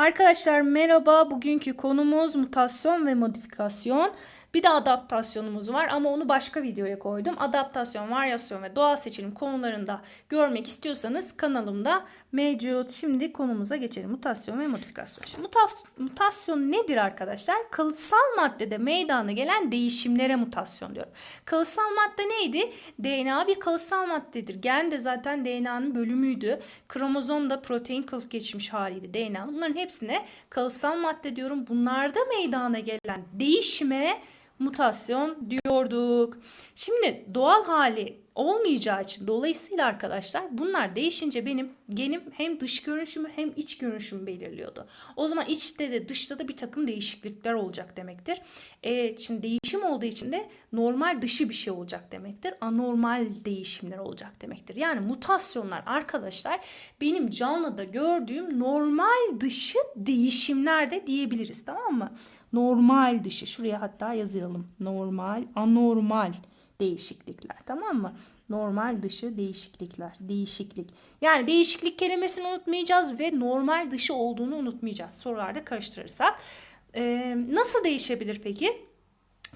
Arkadaşlar merhaba. Bugünkü konumuz mutasyon ve modifikasyon. Bir de adaptasyonumuz var ama onu başka videoya koydum. Adaptasyon, varyasyon ve doğal seçilim konularında görmek istiyorsanız kanalımda mevcut. Şimdi konumuza geçelim. Mutasyon ve modifikasyon. Şimdi mutas- mutasyon nedir arkadaşlar? Kalıtsal maddede meydana gelen değişimlere mutasyon diyorum. Kalıtsal madde neydi? DNA bir kalıtsal maddedir. Gen de zaten DNA'nın bölümüydü. Kromozom da protein kılıf geçmiş haliydi DNA. Bunların hepsine kalıtsal madde diyorum. Bunlarda meydana gelen değişime mutasyon diyorduk. Şimdi doğal hali olmayacağı için dolayısıyla arkadaşlar bunlar değişince benim genim hem dış görünüşümü hem iç görünüşümü belirliyordu. O zaman içte de dışta da bir takım değişiklikler olacak demektir. E, şimdi değişim olduğu için de normal dışı bir şey olacak demektir. Anormal değişimler olacak demektir. Yani mutasyonlar arkadaşlar benim canlıda gördüğüm normal dışı değişimler de diyebiliriz tamam mı? Normal dışı şuraya hatta yazalım. Normal, anormal değişiklikler tamam mı? Normal dışı değişiklikler, değişiklik. Yani değişiklik kelimesini unutmayacağız ve normal dışı olduğunu unutmayacağız. Sorularda karıştırırsak. Ee, nasıl değişebilir peki?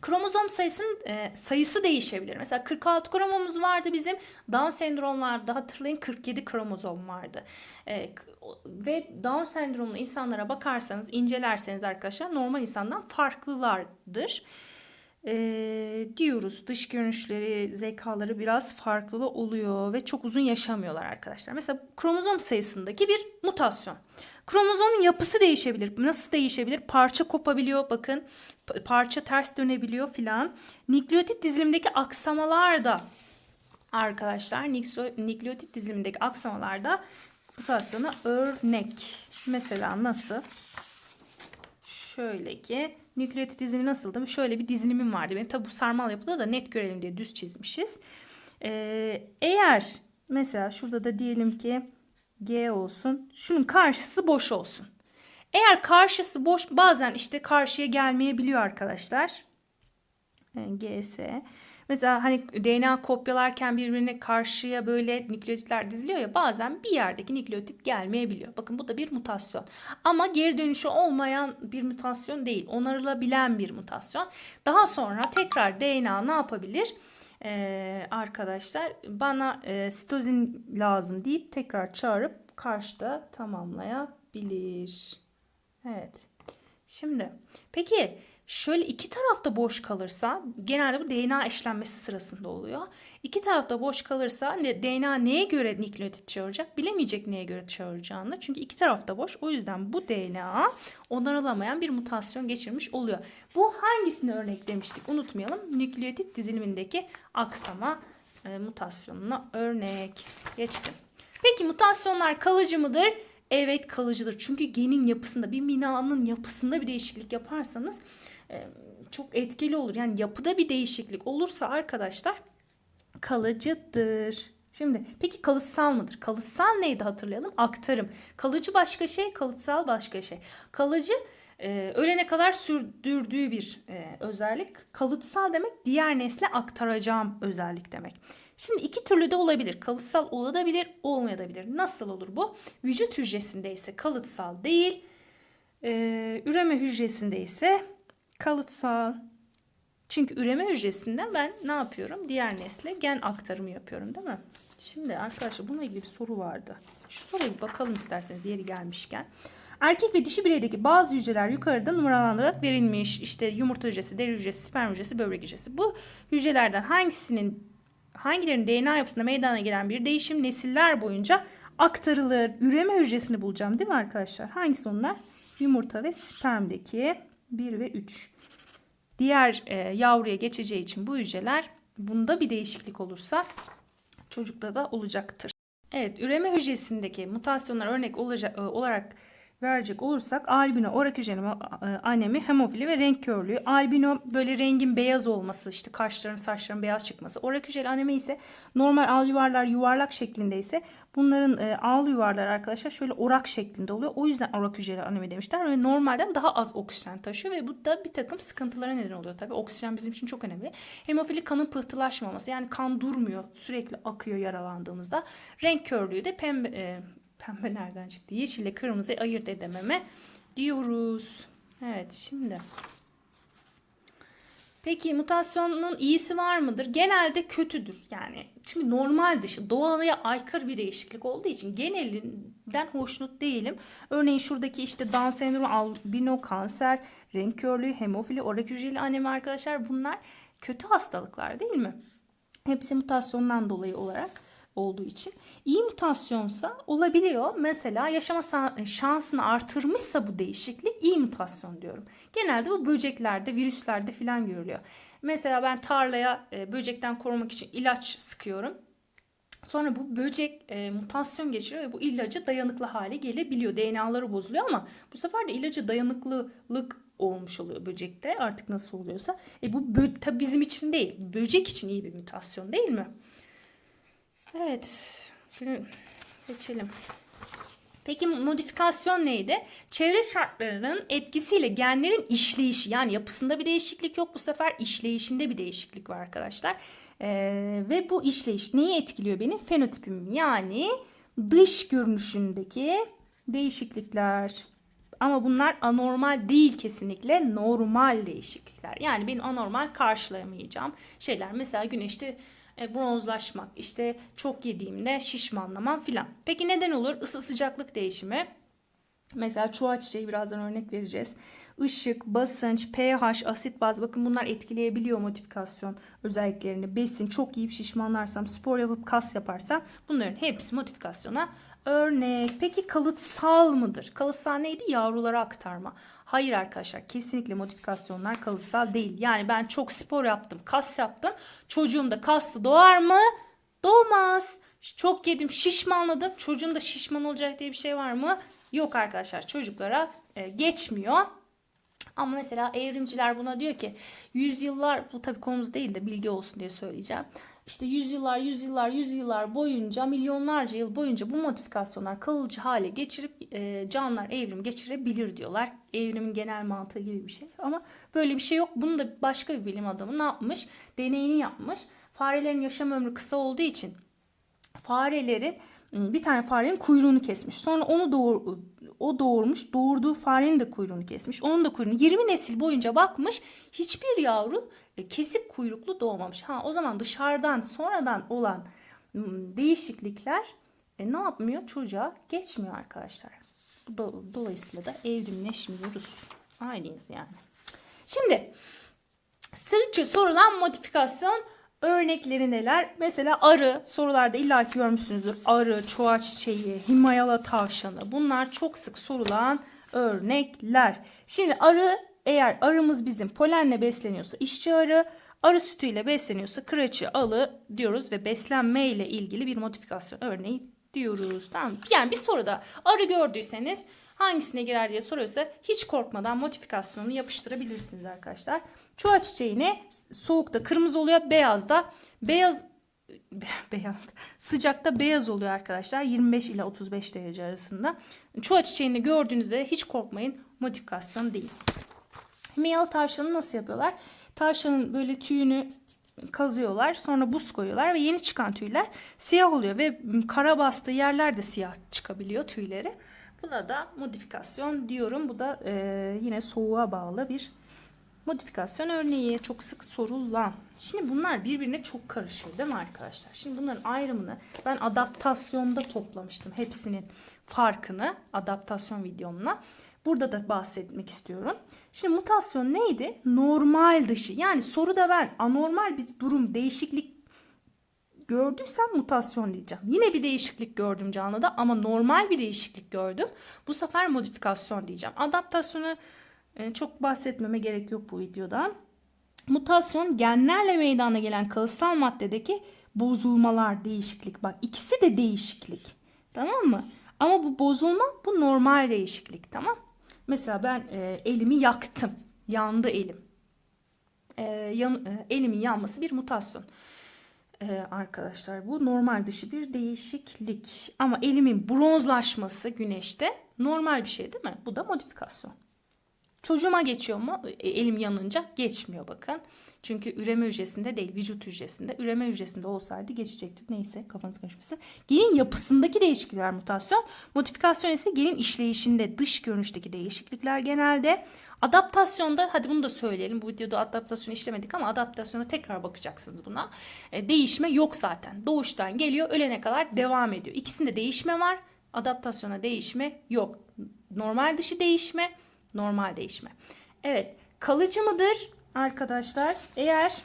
Kromozom sayısının e, sayısı değişebilir. Mesela 46 kromomuz vardı bizim. Down sendromlarda hatırlayın 47 kromozom vardı. E, ve Down sendromlu insanlara bakarsanız, incelerseniz arkadaşlar normal insandan farklılardır. E, diyoruz dış görünüşleri, zekaları biraz farklı oluyor ve çok uzun yaşamıyorlar arkadaşlar. Mesela kromozom sayısındaki bir mutasyon. Kromozomun yapısı değişebilir. Nasıl değişebilir? Parça kopabiliyor bakın. Pa- Parça ters dönebiliyor filan. Nükleotit dizilimdeki aksamalar da arkadaşlar nükleotit dizilimindeki aksamalarda mutasyona örnek. Mesela nasıl? Şöyle ki nükleotit dizilimi nasıldı? Şöyle bir dizilimim vardı. Benim tabi bu sarmal yapıda da net görelim diye düz çizmişiz. Ee, eğer mesela şurada da diyelim ki G olsun. Şunun karşısı boş olsun. Eğer karşısı boş bazen işte karşıya gelmeyebiliyor arkadaşlar. Yani GS. Mesela hani DNA kopyalarken birbirine karşıya böyle nükleotitler diziliyor ya bazen bir yerdeki nükleotit gelmeyebiliyor. Bakın bu da bir mutasyon. Ama geri dönüşü olmayan bir mutasyon değil. Onarılabilen bir mutasyon. Daha sonra tekrar DNA ne yapabilir? Ee, arkadaşlar bana e, sitozin lazım deyip tekrar çağırıp karşıda tamamlayabilir. Evet. Şimdi peki şöyle iki tarafta boş kalırsa genelde bu DNA eşlenmesi sırasında oluyor. İki tarafta boş kalırsa DNA neye göre nükleotit çağıracak? Bilemeyecek neye göre çağıracağını. Çünkü iki tarafta boş. O yüzden bu DNA onarılamayan bir mutasyon geçirmiş oluyor. Bu hangisini örnek demiştik? Unutmayalım. Nükleotit dizilimindeki aksama e, mutasyonuna örnek. Geçtim. Peki mutasyonlar kalıcı mıdır? Evet kalıcıdır. Çünkü genin yapısında bir binanın yapısında bir değişiklik yaparsanız çok etkili olur. Yani yapıda bir değişiklik olursa arkadaşlar kalıcıdır. Şimdi peki kalıtsal mıdır? Kalıtsal neydi hatırlayalım? Aktarım. Kalıcı başka şey, kalıtsal başka şey. Kalıcı e, ölene kadar sürdürdüğü bir e, özellik. Kalıtsal demek diğer nesle aktaracağım özellik demek. Şimdi iki türlü de olabilir. Kalıtsal olabilir, olmayabilir. Nasıl olur bu? Vücut hücresinde ise kalıtsal değil, e, üreme hücresinde ise kalıtsal. Çünkü üreme hücresinden ben ne yapıyorum? Diğer nesle gen aktarımı yapıyorum değil mi? Şimdi arkadaşlar bununla ilgili bir soru vardı. Şu soruya bir bakalım isterseniz diğeri gelmişken. Erkek ve dişi bireydeki bazı hücreler yukarıda numaralandırarak verilmiş. İşte yumurta hücresi, deri hücresi, sperm hücresi, böbrek hücresi. Bu hücrelerden hangisinin hangilerinin DNA yapısında meydana gelen bir değişim nesiller boyunca aktarılır. Üreme hücresini bulacağım değil mi arkadaşlar? Hangisi onlar? Yumurta ve spermdeki 1 ve 3 diğer e, yavruya geçeceği için bu hücreler bunda bir değişiklik olursa çocukta da olacaktır. Evet, üreme hücresindeki mutasyonlar örnek e, olarak verecek olursak albino, orak hücreli e, anemi, hemofili ve renk körlüğü. Albino böyle rengin beyaz olması, işte kaşların, saçların beyaz çıkması. Orak hücreli anemi ise normal al yuvarlar yuvarlak şeklinde ise bunların e, al yuvarlar arkadaşlar şöyle orak şeklinde oluyor. O yüzden orak hücreli anemi demişler ve normalden daha az oksijen taşıyor ve bu da bir takım sıkıntılara neden oluyor. Tabii oksijen bizim için çok önemli. Hemofili kanın pıhtılaşmaması yani kan durmuyor sürekli akıyor yaralandığımızda. Renk körlüğü de pembe, e, Pembe nereden çıktı? Yeşille kırmızı ayırt edememe diyoruz. Evet şimdi. Peki mutasyonun iyisi var mıdır? Genelde kötüdür. Yani çünkü normal dışı doğaya aykırı bir değişiklik olduğu için genelinden hoşnut değilim. Örneğin şuradaki işte Down sendromu, albino, kanser, renk körlüğü, hemofili, orak hücreli anemi arkadaşlar bunlar kötü hastalıklar değil mi? Hepsi mutasyondan dolayı olarak olduğu için. iyi mutasyonsa olabiliyor. Mesela yaşama şansını artırmışsa bu değişiklik iyi mutasyon diyorum. Genelde bu böceklerde, virüslerde falan görülüyor. Mesela ben tarlaya e, böcekten korumak için ilaç sıkıyorum. Sonra bu böcek e, mutasyon geçiriyor ve bu ilaca dayanıklı hale gelebiliyor. DNA'ları bozuluyor ama bu sefer de ilaca dayanıklılık olmuş oluyor böcekte artık nasıl oluyorsa. E bu tabii bizim için değil. Böcek için iyi bir mutasyon değil mi? Evet. Geçelim. Peki modifikasyon neydi? Çevre şartlarının etkisiyle genlerin işleyişi yani yapısında bir değişiklik yok bu sefer işleyişinde bir değişiklik var arkadaşlar. Ee, ve bu işleyiş neyi etkiliyor benim? Fenotipim yani dış görünüşündeki değişiklikler. Ama bunlar anormal değil kesinlikle normal değişiklikler. Yani benim anormal karşılayamayacağım şeyler. Mesela güneşte e, bronzlaşmak, işte çok yediğimde şişmanlamam filan. Peki neden olur? Isı sıcaklık değişimi. Mesela çuha çiçeği birazdan örnek vereceğiz. Işık, basınç, pH, asit baz bakın bunlar etkileyebiliyor modifikasyon özelliklerini. Besin çok yiyip şişmanlarsam, spor yapıp kas yaparsam bunların hepsi modifikasyona örnek. Peki kalıtsal mıdır? Kalıtsal neydi? Yavrulara aktarma. Hayır arkadaşlar kesinlikle modifikasyonlar kalıtsal değil. Yani ben çok spor yaptım, kas yaptım. Çocuğum da kaslı doğar mı? Doğmaz. Çok yedim, şişmanladım. Çocuğum da şişman olacak diye bir şey var mı? Yok arkadaşlar çocuklara e, geçmiyor. Ama mesela evrimciler buna diyor ki yüzyıllar bu tabii konumuz değil de bilgi olsun diye söyleyeceğim. İşte yüzyıllar, yüzyıllar, yüzyıllar boyunca, milyonlarca yıl boyunca bu modifikasyonlar kalıcı hale geçirip e, canlılar evrim geçirebilir diyorlar. Evrimin genel mantığı gibi bir şey. Ama böyle bir şey yok. Bunu da başka bir bilim adamı ne yapmış? Deneyini yapmış. Farelerin yaşam ömrü kısa olduğu için farelerin bir tane farenin kuyruğunu kesmiş. Sonra onu doğur, o doğurmuş. Doğurduğu farenin de kuyruğunu kesmiş. Onun da kuyruğunu 20 nesil boyunca bakmış. Hiçbir yavru e, kesik kuyruklu doğmamış. Ha o zaman dışarıdan sonradan olan değişiklikler e, ne yapmıyor? Çocuğa geçmiyor arkadaşlar. Dolayısıyla da evrimleşmiyoruz. Aynıyız yani. Şimdi sıkça sorulan modifikasyon örnekleri neler? Mesela arı sorularda illa ki görmüşsünüzdür. Arı, çuha çiçeği, Himayala tavşanı bunlar çok sık sorulan örnekler. Şimdi arı eğer arımız bizim polenle besleniyorsa işçi arı, arı sütüyle besleniyorsa kıraçı alı diyoruz ve beslenme ile ilgili bir modifikasyon örneği diyoruz. Tamam Yani bir soruda arı gördüyseniz hangisine girer diye soruyorsa hiç korkmadan modifikasyonunu yapıştırabilirsiniz arkadaşlar. Çuha çiçeğine soğukta kırmızı oluyor, beyazda beyaz beyaz sıcakta beyaz oluyor arkadaşlar 25 ile 35 derece arasında. Çuha çiçeğini gördüğünüzde hiç korkmayın modifikasyon değil. Miyalı tavşanı nasıl yapıyorlar? Tavşanın böyle tüyünü kazıyorlar. Sonra buz koyuyorlar ve yeni çıkan tüyler siyah oluyor ve kara bastığı yerlerde siyah çıkabiliyor tüyleri. Buna da modifikasyon diyorum. Bu da e, yine soğuğa bağlı bir modifikasyon örneği. Çok sık sorulan. Şimdi bunlar birbirine çok karışıyor değil mi arkadaşlar? Şimdi bunların ayrımını ben adaptasyonda toplamıştım. Hepsinin farkını adaptasyon videomla. Burada da bahsetmek istiyorum. Şimdi mutasyon neydi? Normal dışı. Yani soruda ben anormal bir durum, değişiklik gördüysem mutasyon diyeceğim. Yine bir değişiklik gördüm canlıda ama normal bir değişiklik gördüm. Bu sefer modifikasyon diyeceğim. Adaptasyonu e, çok bahsetmeme gerek yok bu videoda. Mutasyon genlerle meydana gelen kalıtsal maddedeki bozulmalar, değişiklik. Bak ikisi de değişiklik. Tamam mı? Ama bu bozulma bu normal değişiklik tamam. Mesela ben e, elimi yaktım. Yandı elim. E, yan, e, elimin yanması bir mutasyon. E, arkadaşlar bu normal dışı bir değişiklik. Ama elimin bronzlaşması güneşte normal bir şey değil mi? Bu da modifikasyon. Çocuğuma geçiyor mu? E, Elim yanınca geçmiyor bakın. Çünkü üreme hücresinde değil, vücut hücresinde. Üreme hücresinde olsaydı geçecekti. Neyse kafanız karışmasın. Genin yapısındaki değişiklikler mutasyon. Modifikasyon ise genin işleyişinde, dış görünüşteki değişiklikler genelde. Adaptasyonda, hadi bunu da söyleyelim. Bu videoda adaptasyon işlemedik ama adaptasyona tekrar bakacaksınız buna. E, değişme yok zaten. Doğuştan geliyor, ölene kadar devam ediyor. İkisinde değişme var. Adaptasyona değişme yok. Normal dışı değişme, normal değişme. Evet, kalıcı mıdır arkadaşlar? Eğer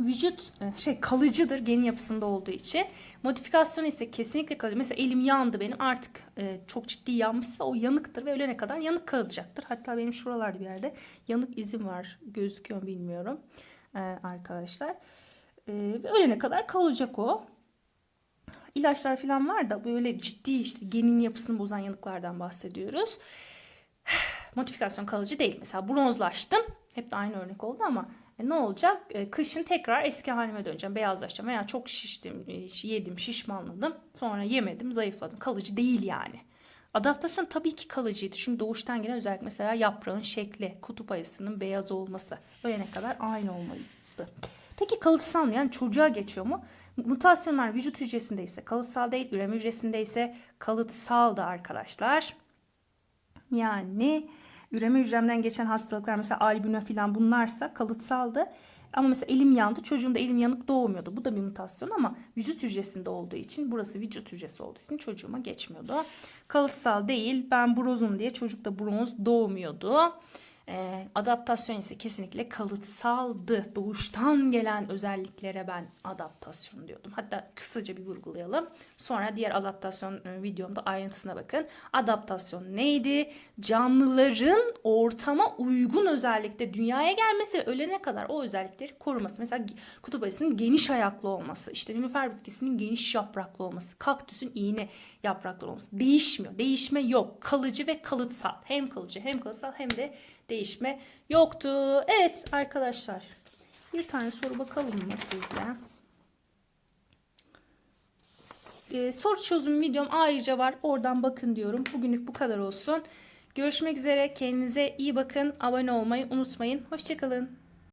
vücut şey kalıcıdır genin yapısında olduğu için. Modifikasyon ise kesinlikle kalıcı. Mesela elim yandı benim artık e, çok ciddi yanmışsa o yanıktır ve ölene kadar yanık kalacaktır. Hatta benim şuralarda bir yerde yanık izim var. Gözüküyor bilmiyorum e, arkadaşlar. E, ve ölene kadar kalacak o. İlaçlar falan var da böyle ciddi işte genin yapısını bozan yanıklardan bahsediyoruz. Modifikasyon kalıcı değil. Mesela bronzlaştım. Hep de aynı örnek oldu ama e, ne olacak? E, kışın tekrar eski halime döneceğim. Beyazlaşacağım veya çok şiştim, e, yedim, şişmanladım. Sonra yemedim, zayıfladım. Kalıcı değil yani. Adaptasyon tabii ki kalıcıydı. Çünkü doğuştan gelen özellik mesela yaprağın şekli, kutup ayısının beyaz olması. Ölene kadar aynı olmalıydı. Peki kalıtsal mı? Yani çocuğa geçiyor mu? Mutasyonlar vücut hücresinde ise kalıtsal değil, üreme hücresinde ise kalıtsal da arkadaşlar. Yani üreme hücremden geçen hastalıklar mesela albino falan bunlarsa kalıtsaldı. Ama mesela elim yandı. Çocuğun da elim yanık doğmuyordu. Bu da bir mutasyon ama vücut hücresinde olduğu için burası vücut hücresi olduğu için çocuğuma geçmiyordu. Kalıtsal değil. Ben brozum diye çocukta bronz doğmuyordu. Ee, adaptasyon ise kesinlikle kalıtsaldı. Doğuştan gelen özelliklere ben adaptasyon diyordum. Hatta kısaca bir vurgulayalım. Sonra diğer adaptasyon e, videomda ayrıntısına bakın. Adaptasyon neydi? Canlıların ortama uygun özellikte dünyaya gelmesi ve ölene kadar o özellikleri koruması. Mesela kutup ayısının geniş ayaklı olması, işte nilüfer bitkisinin geniş yapraklı olması, kaktüsün iğne yapraklı olması. Değişmiyor. Değişme yok. Kalıcı ve kalıtsal. Hem kalıcı hem kalıtsal hem de değişme yoktu. Evet arkadaşlar bir tane soru bakalım mı sizle? Ee, soru çözüm videom ayrıca var. Oradan bakın diyorum. Bugünlük bu kadar olsun. Görüşmek üzere. Kendinize iyi bakın. Abone olmayı unutmayın. Hoşçakalın.